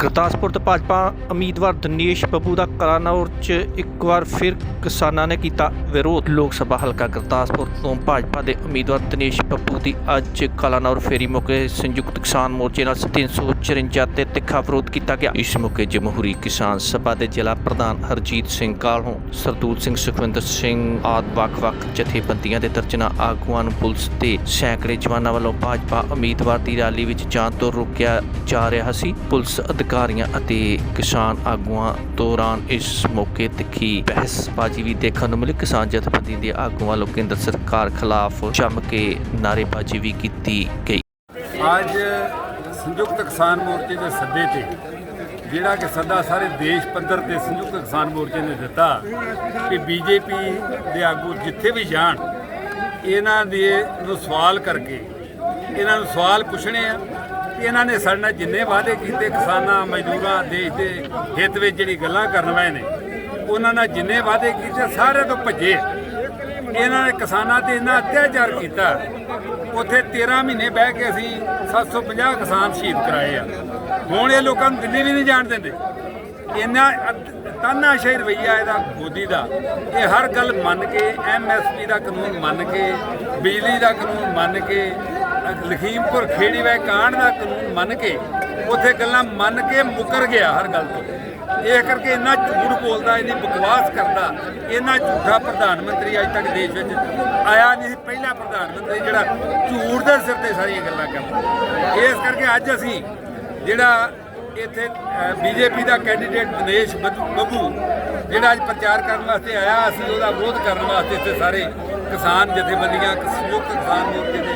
ਗੁਰਦਾਸਪੁਰ ਤੋਂ ਭਾਜਪਾ ਉਮੀਦਵਾਰ ਦਿਨੇਸ਼ ਬੱਬੂ ਦਾ ਕਲਾਨੌਰ 'ਚ ਇੱਕ ਵਾਰ ਫਿਰ ਕਿਸਾਨਾਂ ਨੇ ਕੀਤਾ ਵਿਰੋਧ। ਲੋਕ ਸਭਾ ਹਲਕਾ ਗੁਰਦਾਸਪੁਰ ਤੋਂ ਭਾਜਪਾ ਦੇ ਉਮੀਦਵਾਰ ਦਿਨੇਸ਼ ਬੱਬੂ ਦੀ ਅੱਜ ਕਲਾਨੌਰ ਫੇਰੀ ਮੌਕੇ ਸੰਯੁਕਤ ਕਿਸਾਨ ਮੋਰਚੇ ਨਾਲ 354 ਤੇ ਤਿੱਖਾ ਵਿਰੋਧ ਕੀਤਾ ਗਿਆ। ਇਸ ਮੌਕੇ ਜਮਹੂਰੀ ਕਿਸਾਨ ਸਭਾ ਦੇ ਜ਼ਿਲ੍ਹਾ ਪ੍ਰਧਾਨ ਹਰਜੀਤ ਸਿੰਘ ਕਾਲਹੋਂ ਸਰਦੂਲ ਸਿੰਘ, ਸੁਖਵਿੰਦਰ ਸਿੰਘ ਆਦਿ ਵੱਖ-ਵੱਖ ਜਥੇਬੰਦੀਆਂ ਦੇ ਦਰਜਨਾਂ ਆਗੂਆਂ ਨੂੰ ਪੁਲਿਸ ਤੇ ਸੈਂਕੜੇ ਜਵਾਨਾਂ ਵੱਲੋਂ ਭਾਜਪਾ ਉਮੀਦਵਾਰ ਦੀ ਰੈਲੀ ਵਿੱਚ ਜਾਣ ਤੋਂ ਰੋਕਿਆ ਜਾ ਰਿਹਾ ਸੀ। ਪੁਲਿਸ ਅਧਿਕਾਰੀਆਂ ਅਤੇ ਕਿਸਾਨ ਆਗੂਆਂ ਦੌਰਾਨ ਇਸ ਮੌਕੇ ਤਿੱਖੀ ਬਹਿਸਬਾਜ਼ੀ ਵੀ ਦੇਖਣ ਨੂੰ ਮਿਲੀ। ਕਿਸਾਨ ਜਥੇਬੰਦੀ ਦੇ ਆਗੂਆਂ ਵੱਲੋਂ ਕੇਂਦਰ ਸਰਕਾਰ ਖਿਲਾਫ ਜੰਮ ਕੇ ਨਾਅਰੇਬਾਜ਼ੀ ਵੀ ਕੀਤੀ ਗਈ। ਅੱਜ ਸੰਯੁਕਤ ਕਿਸਾਨ ਮੋਰਚੇ ਦੇ ਸੱਦੇ ਤੇ ਜਿਹੜਾ ਕਿ ਸੱਦਾ ਸਾਰੇ ਦੇਸ਼ ਪੱਧਰ ਤੇ ਸੰਯੁਕਤ ਕਿਸਾਨ ਮੋਰਚੇ ਨੇ ਦਿੱਤਾ ਕਿ ਬੀਜੇਪੀ ਦੇ ਆਗੂ ਜਿੱਥੇ ਵੀ ਜਾਣ, ਇਹਨਾਂ ਦੇ ਨੂੰ ਸਵਾਲ ਕਰਕੇ, ਇਹਨਾਂ ਨੂੰ ਸਵਾਲ ਪੁੱਛਣੇ ਆ ਕਿ ਇਹਨਾਂ ਨੇ ਸਾਡੇ ਨਾਲ ਜਿੰਨੇ ਵਾਅਦੇ ਕੀਤੇ ਕਿਸਾਨਾਂ, ਮਜ਼ਦੂਰਾਂ, ਦੇਸ਼ ਦੇ ਹਿੱਤ ਵਿੱਚ ਜਿਹੜੀ ਗੱਲਾਂ ਕਰਨ ਵਾਲੇ ਨੇ, ਉਹਨਾਂ ਨਾਲ ਜਿੰਨੇ ਵਾਅਦੇ ਕੀਤੇ ਸਾਰੇ ਤੋਂ ਭੱਜੇ। ਇਹਨਾਂ ਨੇ ਕਿਸਾਨਾਂ ਤੇ ਇੰਨਾ ਅਤਿਆਚਾਰ ਕੀਤਾ। ਉੱਥੇ 13 ਮਹੀਨੇ ਬਹਿ ਕੇ ਅਸੀਂ 750 ਕਿਸਾਨ ਸ਼ਹੀਦ ਕਰਾਏ ਆ। ਹੁਣ ਇਹ ਲੋਕਾਂ ਨੂੰ ਦਿੱਲੀ ਵੀ ਨਹੀਂ ਜਾਣ ਦਿੰਦੇ। ਇੰਨਾ ਤਾਨਾਸ਼ਾਹੀ ਰਵਈਆ ਇਹਦਾ, ਮੋਦੀ ਦਾ। ਇਹ ਹਰ ਗੱਲ ਮੰਨ ਕੇ ਐਮਐਸਪੀ ਦਾ ਕਾਨੂੰਨ ਮੰਨ ਕੇ, ਬਿਜਲੀ ਦਾ ਕਾਨੂੰਨ ਮੰਨ ਕੇ ਲਖੀਮਪੁਰ ਖੇੜੀ ਵੇ ਕਾਂਡ ਦਾ ਕਾਨੂੰਨ ਮੰਨ ਕੇ ਉੱਥੇ ਗੱਲਾਂ ਮੰਨ ਕੇ ਮੁਕਰ ਗਿਆ ਹਰ ਗੱਲ ਤੋਂ। ਇਹ ਕਰਕੇ ਇੰਨਾ ਝੂਠ ਬੋਲਦਾ, ਇੰਨੀ ਬਕਵਾਸ ਕਰਦਾ, ਇੰਨਾ ਝੂਠਾ ਪ੍ਰਧਾਨ ਮੰਤਰੀ ਅੱਜ ਤੱਕ ਦੇਸ਼ ਵਿੱਚ ਆਇਆ ਨਹੀਂ ਸੀ, ਪਹਿਲਾ ਪ੍ਰਧਾਨ ਮੰਤਰੀ ਜਿਹੜਾ ਝੂਠ ਦੇ ਸਿਰ ਤੇ ਸਾਰੀਆਂ ਗੱਲਾਂ ਕਰਦਾ। ਇਸ ਕਰਕੇ ਅੱਜ ਅਸੀਂ ਜਿਹੜਾ ਇੱਥੇ ਬੀਜੇਪੀ ਦਾ ਕੈਂਡੀਡੇਟ ਦਿਨੇਸ਼ ਬੱਬੂ ਬੱਬੂ, ਜਿਹੜਾ ਅੱਜ ਪ੍ਰਚਾਰ ਕਰਨ ਵਾਸਤੇ ਆਇਆ, ਅਸੀਂ ਉਹਦਾ ਵਿਰੋਧ ਕਰਨ ਵਾਸਤੇ ਇੱਥੇ ਸਾਰੇ ਕਿਸਾਨ ਜਥੇਬੰਦੀਆਂ ਸੰਯੁਕਤ ਕਿਸਾਨ ਮੋਰਚੇ ਦੇ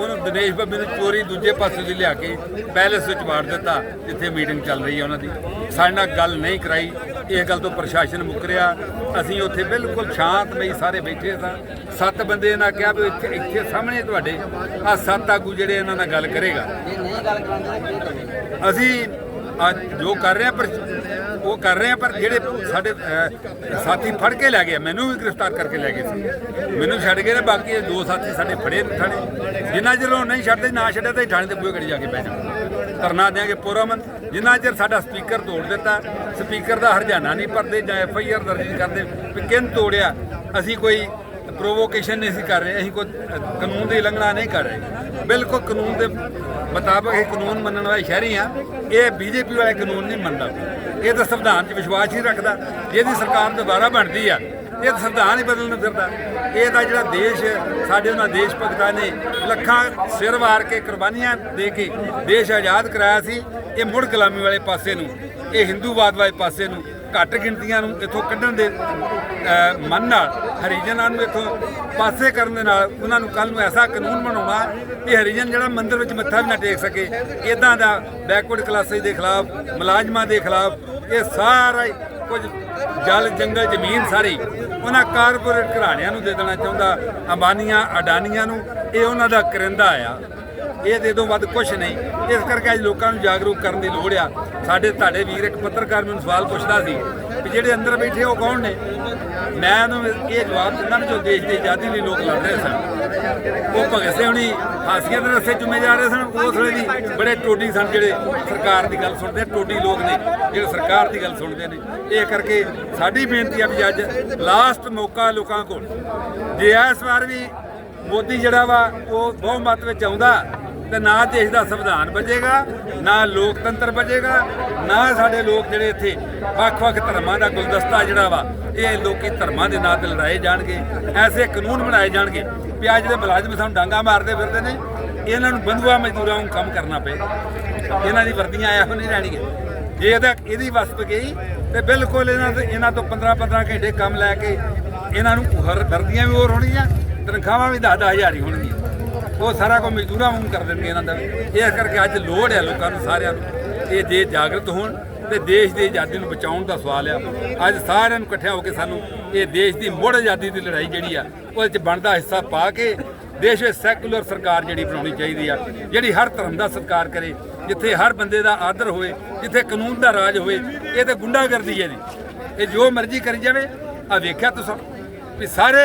ਉਹਨੂੰ ਦਿਨੇਸ਼ ਬੱਬੀ ਨੂੰ ਚੋਰੀ ਦੂਜੇ ਪਾਸੇ ਦੀ ਲਿਆ ਕੇ ਪੈਲੇਸ ਵਿੱਚ ਵਾੜ ਦਿੱਤਾ ਜਿੱਥੇ ਮੀਟਿੰਗ ਚੱਲ ਰਹੀ ਹੈ ਉਹਨਾਂ ਦੀ। ਸਾਡੇ ਨਾਲ ਗੱਲ ਨਹੀਂ ਕਰਾਈ ਇਹ ਗੱਲ ਤੋਂ ਪ੍ਰਸ਼ਾਸਨ ਮੁੱਕਰਿਆ ਅਸੀਂ ਉੱਥੇ ਬਿਲਕੁਲ ਸ਼ਾਂਤਮਈ ਸਾਰੇ ਬੈਠੇ ਸਾਂ। ਸੱਤ ਬੰਦੇ ਇਹਨਾਂ ਕਿਹਾ ਵੀ ਇੱਥੇ ਇੱਥੇ ਸਾਹਮਣੇ ਤੁਹਾਡੇ ਆ ਸੱਤ ਆਗੂ ਜਿਹੜੇ ਇਹਨਾਂ ਨਾਲ ਗੱਲ ਕਰੇਗਾ। ਅਸੀਂ ਅੱਜ ਜੋ ਕਰ ਰਹੇ ਆ ਪਰ ਉਹ ਕਰ ਰਹੇ ਆ, ਪਰ ਜਿਹੜੇ ਸਾਡੇ ਸਾਥੀ ਫੜ ਕੇ ਲੈ ਗਏ ਮੈਨੂੰ ਵੀ ਗ੍ਰਿਫਤਾਰ ਕਰਕੇ ਲੈ ਗਏ ਸੀ। ਮੈਨੂੰ ਛੱਡ ਗਏ ਨੇ ਬਾਕੀ ਇਹ ਦੋ ਸਾਥੀ ਸਾਡੇ ਫੜੇ ਨੇ ਥਾਣੇ। ਜਿੰਨਾ ਚਿਰ ਉਹ ਨਹੀਂ ਛੱਡਦੇ, ਨਾ ਛੱਡੇ ਤਾਂ ਥਾਣੇ 'ਤੇ ਬੂਹੇ ਘੜੀ ਜਾ ਕੇ ਬਹਿ ਜਾਣਾ। ਧਰਨਾ ਦਿਆਂਗੇ ਪੁਰਮਨ ਜਿੰਨਾ ਚਿਰ ਸਾਡਾ ਸਪੀਕਰ ਤੋੜ ਦਿੱਤਾ, ਸਪੀਕਰ ਦਾ ਹਰਜਾਨਾ ਨਹੀਂ ਭਰਦੇ ਜਾਂ ਐਫ ਆਈ ਆਰ ਦਰਜ ਨਹੀਂ ਕਰਦੇ, ਵੀ ਕਿਨ ਤੋੜਿਆ, ਅਸੀਂ ਕੋਈ ਪ੍ਰੋਵੋਕੇਸ਼ਨ ਨਹੀਂ ਸੀ ਕਰ ਰਹੇ, ਅਸੀਂ ਕੋਈ ਕਾਨੂੰਨ ਦੀ ਉਲੰਘਣਾ ਨਹੀਂ ਕਰ ਰਹੇ। ਬਿਲਕੁਲ ਕਾਨੂੰਨ ਦੇ ਮੁਤਾਬਕ ਇਹ ਕਾਨੂੰਨ ਮੰਨਣ ਵਾਲੇ ਸ਼ਹਿਰੀ ਆ। ਇਹ ਬੀਜੇਪੀ ਵਾਲੇ ਕਾਨੂੰਨ ਨਹੀਂ ਮੰਨਦਾ। ਇਹ ਤਾਂ ਸੰਵਿਧਾਨ 'ਚ ਵਿਸ਼ਵਾਸ ਹੀ ਰੱਖਦਾ। ਜਿਹਦੀ ਸਰਕਾਰ ਦੁਬਾਰਾ ਬਣਦੀ ਆ, ਇਹ ਤਾਂ ਸੰਵਿਧਾਨ ਹੀ ਬਦਲਣ ਫਿਰਦਾ। ਇਹ ਤਾਂ ਜਿਹੜਾ ਦੇਸ਼, ਸਾਡੇ ਉਹਨਾਂ ਦੇਸ਼ ਭਗਤਾਂ ਨੇ ਲੱਖਾਂ ਸਿਰ ਵਾਰ ਕੇ ਕੁਰਬਾਨੀਆਂ ਦੇ ਕੇ ਦੇਸ਼ ਆਜ਼ਾਦ ਕਰਾਇਆ ਸੀ, ਇਹ ਮੁੜ ਗੁਲਾਮੀ ਵਾਲੇ ਪਾਸੇ ਨੂੰ, ਇਹ ਹਿੰਦੂਵਾਦ ਵਾਲੇ ਪਾਸੇ ਨੂੰ ਘੱਟ ਗਿਣਤੀਆਂ ਨੂੰ ਇੱਥੋਂ ਕੱਢਣ ਦੇ ਮਨ ਨਾਲ, ਹਰੀਜਨਾਂ ਨੂੰ ਇੱਥੋਂ ਪਾਸੇ ਕਰਨ ਦੇ ਨਾਲ ਉਹਨਾਂ ਨੂੰ ਕੱਲ ਨੂੰ ਐਸਾ ਕਾਨੂੰਨ ਬਣਾਉਣਾ ਕਿ ਹਰੀਜਨ ਜਿਹੜਾ ਮੰਦਿਰ ਵਿੱਚ ਮੱਥਾ ਵੀ ਨਾ ਟੇਕ ਸਕੇ ਇਦਾਂ ਦਾ ਬੈਕਵਰਡ ਕਲਾਸਿਸ ਦੇ ਖਿਲਾਫ, ਮੁਲਾਜ਼ਮਾਂ ਦੇ ਖਿਲਾਫ, ਇਹ ਸਾਰਾ ਕੁਝ ਜਲ, ਜੰਗਲ, ਜ਼ਮੀਨ ਸਾਰੀ ਉਹਨਾਂ ਕਾਰਪੋਰੇਟ ਘਰਾਣਿਆਂ ਨੂੰ ਦੇ ਦੇਣਾ ਚਾਹੁੰਦਾ, ਅੰਬਾਨੀਆਂ, ਅਡਾਨੀਆਂ ਨੂੰ, ਇਹ ਉਹਨਾਂ ਦਾ ਕਰਿੰਦਾ ਆ। ਇਹ ਦੇ ਤੋਂ ਵੱਧ ਕੁਝ ਨਹੀਂ। ਇਸ ਕਰਕੇ ਅੱਜ ਲੋਕਾਂ ਨੂੰ ਜਾਗਰੂਕ ਕਰਨ ਦੀ ਲੋੜ ਆ। ਸਾਡੇ ਤੁਹਾਡੇ ਵੀਰ ਇੱਕ ਪੱਤਰਕਾਰ ਮੈਨੂੰ ਸਵਾਲ ਪੁੱਛਦਾ ਸੀ ਕਿ ਜਿਹੜੇ ਅੰਦਰ ਬੈਠੇ ਉਹ ਕੌਣ ਨੇ? ਮੈਂ ਉਹਨੂੰ ਇਹ ਜਵਾਬ ਦਿੰਦਾ ਜੋ ਦੇਸ਼ ਦੀ ਆਜ਼ਾਦੀ ਲਈ ਲੋਕ ਲੜ ਰਹੇ ਸਨ। ਉਹ ਭਗਤ ਸਿੰਘ ਹੁਣੀ ਹਾਸੀਆਂ ਦੇ ਰਸਤੇ ਚੁੰਮੇ ਜਾ ਰਹੇ ਸਨ। ਉਸ ਵੇਲੇ ਦੀ ਬੜੇ ਟੋਡੀ ਸਨ ਜਿਹੜੇ ਸਰਕਾਰ ਦੀ ਗੱਲ ਸੁਣਦੇ ਟੋਡੀ ਲੋਕ ਨੇ, ਜਿਹੜੇ ਸਰਕਾਰ ਦੀ ਗੱਲ ਸੁਣਦੇ ਨੇ। ਇਹ ਕਰਕੇ ਸਾਡੀ ਬੇਨਤੀ ਆ ਵੀ ਅੱਜ ਲਾਸਟ ਮੌਕਾ ਲੋਕਾਂ ਕੋਲ। ਜੇ ਇਸ ਵਾਰ ਵੀ ਮੋਦੀ ਜਿਹੜਾ ਵਾ, ਉਹ ਬਹੁਮਤ ਵਿੱਚ ਆਉਂਦਾ ਤੇ ਨਾ ਦੇਸ਼ ਦਾ ਸੰਵਿਧਾਨ ਬਚੇਗਾ ਨਾ ਲੋਕਤੰਤਰ ਬਚੇਗਾ ਨਾ ਸਾਡੇ ਲੋਕ ਜਿਹੜੇ ਇੱਥੇ ਵੱਖ-ਵੱਖ ਧਰਮਾਂ ਦਾ ਗੁਲਦਸਤਾ ਜਿਹੜਾ ਵਾ, ਇਹ ਲੋਕੀ ਧਰਮਾਂ ਦੇ ਨਾਂ ਤੇ ਲੜਾਏ ਜਾਣਗੇ, ਐਸੇ ਕਾਨੂੰਨ ਬਣਾਏ ਜਾਣਗੇ ਵੀ ਅੱਜ ਜਿਹੜੇ ਮੁਲਾਜ਼ਮ ਸਾਨੂੰ ਡਾਂਗਾ ਮਾਰਦੇ ਫਿਰਦੇ ਨੇ, ਇਹਨਾਂ ਨੂੰ ਬੰਧੂਆ ਮਜ਼ਦੂਰਾਂ ਨੂੰ ਕੰਮ ਕਰਨਾ ਪਏਗਾ ਇਹਨਾਂ ਦੀ ਵਰਦੀਆਂ ਇਹੋ ਨਹੀਂ ਰਹਿਣਗੀਆਂ। ਜੇ ਇਹਦਾ ਇਹਦੀ ਵਸਤ ਗਈ, ਤੇ ਬਿਲਕੁਲ ਇਹਨਾਂ ਦੇ ਇਹਨਾਂ ਤੋਂ 15-15 ਘੰਟੇ ਕੰਮ ਲੈ ਕੇ ਇਹਨਾਂ ਨੂੰ ਹਰ ਵਰਦੀਆਂ ਵੀ ਹੋਰ ਹੋਣਗੀਆਂ, ਤਨਖਾਹਾਂ ਵੀ 10-10 ਹਜ਼ਾਰ ਹੀ ਹੋਣਗੀਆਂ। ਉਹ ਸਾਰਾ ਕੁਝ ਮਜ਼ਦੂਰਾਂ ਵਾਂਗ ਕਰ ਦਿੰਦੇ ਇਹਨਾਂ ਦਾ ਇਸ ਕਰਕੇ ਅੱਜ ਲੋੜ ਹੈ ਲੋਕਾਂ ਨੂੰ ਸਾਰਿਆਂ ਨੂੰ ਇਹ ਜੇ ਜਾਗਰਤ ਹੋਣ ਤੇ ਦੇਸ਼ ਦੀ ਆਜ਼ਾਦੀ ਨੂੰ ਬਚਾਉਣ ਦਾ ਸਵਾਲ ਆ। ਅੱਜ ਸਾਰਿਆਂ ਨੂੰ ਇਕੱਠਿਆਂ ਹੋ ਕੇ ਸਾਨੂੰ ਇਹ ਦੇਸ਼ ਦੀ ਮੁੜ ਆਜ਼ਾਦੀ ਦੀ ਲੜਾਈ ਜਿਹੜੀ ਆ, ਉਹਦੇ ਚ ਬਣਦਾ ਹਿੱਸਾ ਪਾ ਕੇ ਦੇਸ਼ ਵਿੱਚ ਸੈਕੂਲਰ ਸਰਕਾਰ ਜਿਹੜੀ ਬਣਾਉਣੀ ਚਾਹੀਦੀ ਆ, ਜਿਹੜੀ ਹਰ ਧਰਮ ਦਾ ਸਤਿਕਾਰ ਕਰੇ, ਜਿੱਥੇ ਹਰ ਬੰਦੇ ਦਾ ਆਦਰ ਹੋਵੇ, ਜਿੱਥੇ ਕਾਨੂੰਨ ਦਾ ਰਾਜ ਹੋਵੇ, ਇਹ ਤੇ ਗੁੰਡਾਗਰਦੀ ਹੈ ਜੀ। ਇਹ ਜੋ ਮਰਜ਼ੀ ਕਰੀ ਜਾਵੇ ਆ ਵੇਖਿਆ ਤੁਸੀਂ ਵੀ ਸਾਰੇ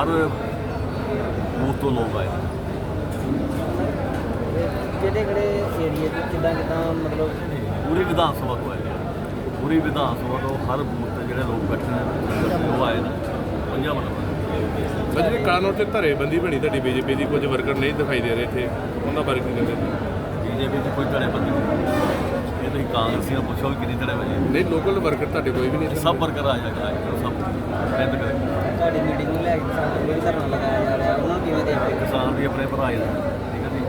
ਹਰ ਬੂਥ ਤੋਂ ਲੋਕ ਆਏ ਕਿਹੜੇ ਕਿਹੜੇ ਏਰੀਏ ਤੇ ਕਿੱਦਾਂ ਕਿੱਦਾਂ ਮਤਲਬ? ਪੂਰੀ ਵਿਧਾਨ ਸਭਾ ਤੋਂ ਆਏ ਨੇ। ਪੂਰੀ ਵਿਧਾਨ ਸਭਾ ਤੋਂ ਹਰ ਬੂਥ ਤੇ ਜਿਹੜੇ ਲੋਕ ਬੈਠੇ ਨੇ ਉਹ ਆਏ ਨੇ। ਪੰਜਾਂ ਮਤਲਬ ਸਰ ਜਿਹੜੀ ਕਾਨੂੰਨ ਤੇ ਧਰੇਬੰਦੀ ਬਣੀ ਤੁਹਾਡੀ ਬੀਜੇਪੀ ਦੀ ਕੁਝ ਵਰਕਰ ਨਹੀਂ ਦਿਖਾਈ ਦੇ ਰਹੇ ਇੱਥੇ। ਉਹਨਾਂ ਬਾਰੇ ਕੀ ਕਹਿੰਦੇ? ਬੀਜੇਪੀ ਦੀ ਕੋਈ ਧੜੇ ਬੰਦੀ ਨਹੀਂ। ਇਹ ਤੁਸੀਂ ਕਾਂਗਰਸੀਆਂ ਪੁੱਛੋ ਵੀ ਕਿੰਨੀ ਧੜੇ ਵਜੇ ਨਹੀਂ ਲੋਕਲ ਵਰਕਰ ਤੁਹਾਡੇ ਕੋਈ ਵੀ ਨਹੀਂ ਇੱਥੇ? ਸਭ ਵਰਕਰ ਆ ਜਾਏਗਾ ਸਭ। ਮਿਹਨਤ ਕਰੇ ਤੁਹਾਡੀ ਮੀਟਿੰਗ ਨੂੰ ਲੈ ਕੇ ਕਿਸਾਨ ਨੂੰ ਵੀ ਧਰਨਾ ਲਗਾਇਆ ਜਾ ਰਿਹਾ? ਉਹਨਾਂ ਨੂੰ ਕਿਵੇਂ ਦੇਖਦੇ ਹੋ? ਕਿਸਾਨ ਵੀ ਆਪਣੇ ਭਰਾ ਹੀ ਨੇ ਠੀਕ ਹੈ ਜੀ।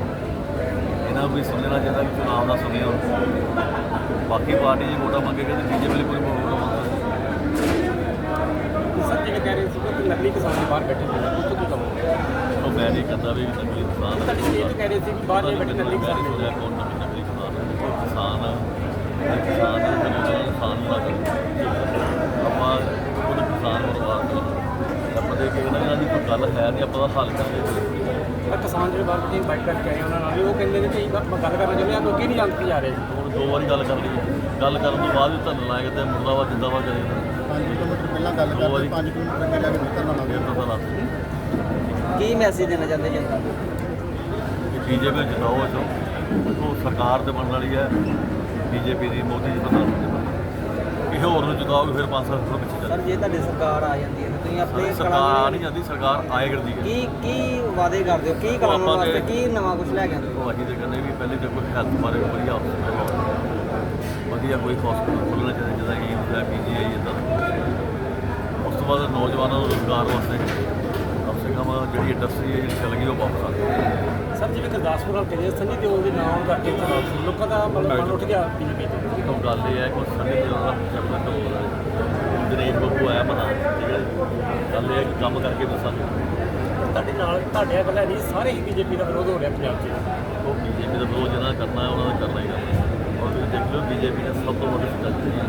ਇਹਨਾਂ ਨੂੰ ਵੀ ਸਮਝਣਾ ਚਾਹੀਦਾ ਕਿ ਚੁਣਾਵ ਦਾ ਸਮੇਂ ਹੁਣ ਬਾਕੀ ਪਾਰਟੀ ਜੇ ਵੋਟਾਂ ਮੰਗੇਗਾ ਤੇ ਬੀਜੇਪੀ ਲਈ ਕੋਈ ਵੋਟ ਮੰਗਦਾ। ਸਰ ਜਿਹੜੇ ਕਹਿ ਰਹੇ ਸੀ ਕਿ ਨਕਲੀ ਕਿਸਾਨ ਦੇ ਬਾਹਰ ਬੈਠੇ ਨੇ ਉਹ ਤੋਂ ਕੀ ਕਹੋ ਉਹ ਮੈਂ ਨਹੀਂ ਕਹਿੰਦਾ ਵੀ ਨਕਲੀ ਕਿਸਾਨ ਤੁਹਾਡੀ ਸਟੇਟ ਕਹਿ ਰਹੇ ਸੀ ਕਿ ਬਾਹਰ ਬੈਠੇ ਨਕਲੀ ਕਿਸਾਨ। ਨੇ ਸੁਣਿਆ ਕੌਣ ਨਕਲੀ ਕਿਸਾਨ ਹੈ ਕੋਈ ਕਿਸਾਨ ਹੈ ਇਹ ਕਿਸਾਨ ਹੈ ਤੇ ਕਿਸਾਨ ਨੂੰ ਲੱਗ ਆਪਾਂ ਉਹਦਾ ਕਿਸਾਨ ਪਰਿਵਾਰ ਤੋਂ ਦੇ ਕੇ ਇਹਨਾਂ ਦੀ ਕੋਈ ਗੱਲ ਹੈ ਨਹੀਂ ਆਪਾਂ ਦਾ ਹੱਲ ਕਰਾਂਗੇ। ਪਰ ਕਿਸਾਨ ਜਿਹੜੇ ਬਾਹਰ ਬੈਠੇ ਬਾਈਟ ਕਰਕੇ ਆਏ ਉਹਨਾਂ ਨਾਲ ਵੀ ਉਹ ਕਹਿੰਦੇ ਨੇ ਕਿ ਗੱਲ ਕਰਨਾ ਚਾਹੁੰਦੇ ਆ ਲੋਕੀ ਨਹੀਂ ਜਾਣਦੇ ਜਾ ਰਹੇ। ਹੁਣ ਦੋ ਵਾਰੀ ਗੱਲ ਕਰ ਲਈ ਗੱਲ ਕਰਨ ਤੋਂ ਬਾਅਦ ਵੀ ਧੰਨ ਲਾਏਗਾ ਤੇ ਮੁਰਦਾਬਾਦ ਜਿੰਦਾਬਾਦ ਕਰੇਗਾ 5 ਕਿਲੋਮੀਟਰ ਪਹਿਲਾਂ ਗੱਲ ਦੋ। ਕਰਦੇ 5 ਕਿਲੋਮੀਟਰ ਅੱਗੇ ਜਾ ਕੇ ਨਿਕਲਣਾ ਨਾ ਫਿਰ ਤਾਂ ਕੀ ਮੈਸੇਜ ਦੇਣਾ ਚਾਹੁੰਦੇ ਜਨਤਾ ਨੂੰ ਬੀਜੇਪੀ ਜਿਤਾਓ ਉਹ ਸਰਕਾਰ ਤੇ ਬਣਨ ਵਾਲੀ ਹੈ। ਬੀਜੇਪੀ ਦੀ ਮੋਦੀ ਜੀ ਮੰਤਰੀ ਇਹ ਹੋਰ ਨੂੰ ਜਿਤਾਓਗੇ ਫਿਰ 5 ਸਾਲ ਪਿੱਛੇ ਚੱਲ ਸਰ ਜੇ ਤੁਹਾਡੀ ਸਰਕਾਰ ਆ ਜਾਂਦੀ ਹੈ ਤਾਂ ਤੁਸੀਂ ਆਪਣੇ ਸਰਕਾਰ ਨਹੀਂ ਜਾਂਦੀ ਸਰਕਾਰ ਆਏ ਕਰਦੀ ਹੈ। ਕੀ ਕੀ ਵਾਅਦੇ ਕਰਦੇ ਹੋ? ਕੀ ਤੇ- ਵਾਸਤੇ ਕੀ ਨਵਾਂ ਕੁਝ ਲੈ ਕੇ ਆਉਂਦੇ ਹੋ? ਅਸੀਂ ਤੇ ਕਹਿੰਦੇ ਵੀ ਪਹਿਲੇ ਤੇ ਕੋਈ ਹੈਲਥ ਬਾਰੇ ਵਧੀਆ ਵਧੀਆ ਕੋਈ ਹਸਪਤਾਲ ਖੋਲ੍ਹਣਾ ਚਾਹੀਦਾ ਜਿਹਦਾ ਕਿ ਹੁੰਦਾ ਪੀਜੀਆਈ ਇਦਾਂ। ਉਸ ਤੋਂ ਬਾਅਦ ਨੌਜਵਾਨਾਂ ਨੂੰ ਰੋਜ਼ਗਾਰ ਵਾਸਤੇ ਕਮ ਸੇ ਕਮ ਜਿਹੜੀ ਇੰਡਸਟਰੀ ਹੈ ਜਿਹੜੀ ਚੱਲ ਗਈ ਉਹ ਵਾਪਸ ਆ ਸਰ ਜਿਵੇਂ ਗੁਰਦਾਸਪੁਰ ਹਲਕੇ ਦੇ ਸੰਨੀ ਦਿਓਲ ਦੇ ਨਾਮ ਕਰਕੇ ਲੋਕਾਂ ਦਾ ਮਤਲਬ ਮਨ ਉੱਠ ਗਿਆ। ਬੀਜੇਪੀ ਤੇ ਤੋਂ ਗੱਲ ਇਹ ਹੈ ਕਿ ਸਾਡੇ ਜਿਹੜਾ ਦਾ ਚੈਪਟਰ ਤੋਂ ਦਿਨੇਸ਼ ਬੱਬੂ ਆਇਆ ਪਤਾ ਠੀਕ ਹੈ। ਗੱਲ ਇਹ ਹੈ ਕਿ ਕੰਮ ਕਰਕੇ ਦੱਸਾਂਗੇ ਤੁਹਾਡੇ ਨਾਲ ਤੁਹਾਡੇ ਗੱਲਾਂ ਨਹੀਂ ਸਾਰੇ ਹੀ ਬੀਜੇਪੀ ਦਾ ਵਿਰੋਧ ਹੋ ਰਿਹਾ ਪੰਜਾਬ 'ਚ। ਉਹ ਬੀਜੇਪੀ ਦਾ ਵਿਰੋਧ ਜਿਹਨਾਂ ਕਰਨਾ ਹੈ ਉਹਨਾਂ ਦਾ ਕਰਨਾ ਹੀ ਕਰਨਾ। ਔਰ ਤੁਸੀਂ ਦੇਖ ਲਓ ਬੀਜੇਪੀ ਨੇ ਸਭ ਤੋਂ ਵੱਡੀ ਜਿਹੜੀ ਹੈ।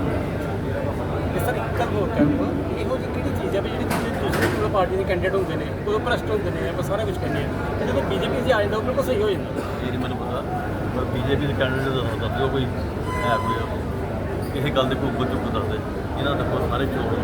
ਤੇ ਸਰ ਇੱਕ ਗੱਲ ਹੋਰ ਕਹਿੰਦਾ ਇਹੋ ਜਿਹੀ ਕਿਹੜੀ ਚੀਜ਼ ਹੈ ਵੀ ਜਿਹੜੀ ਕੋਈ ਪਾਰਟੀ ਦੇ ਕੈਂਡੀਡੇਟ ਹੁੰਦੇ ਨੇ ਉਹ ਭ੍ਰਸ਼ਟ ਹੁੰਦੇ ਨੇ, ਆਪਾਂ ਸਾਰਾ ਕੁਝ ਕਹਿੰਦੇ ਆ ਤੇ ਜਦੋਂ ਬੀਜੇਪੀ 'ਚ ਆ ਜਾਂਦਾ, ਉਹ ਬਿਲਕੁਲ ਸਹੀ ਹੋ ਜਾਂਦਾ। ਇਹ ਨਹੀਂ ਮੈਨੂੰ ਪਤਾ, ਪਰ ਬੀਜੇਪੀ ਦੇ ਕੈਂਡੀਡੇਟ ਦਾ ਦੱਸਦੇ ਹੋ ਕੋਈ ਹੈ ਕੋਈ, ਕਿਸੇ ਗੱਲ ਦੇ ਕੋਈ ਉੱਪਰ ਚੁੱਕ ਦੱਸਦੇ ਇਹਨਾਂ ਦਾ ਕੋਈ ਸਾਰੇ ਚੋਰ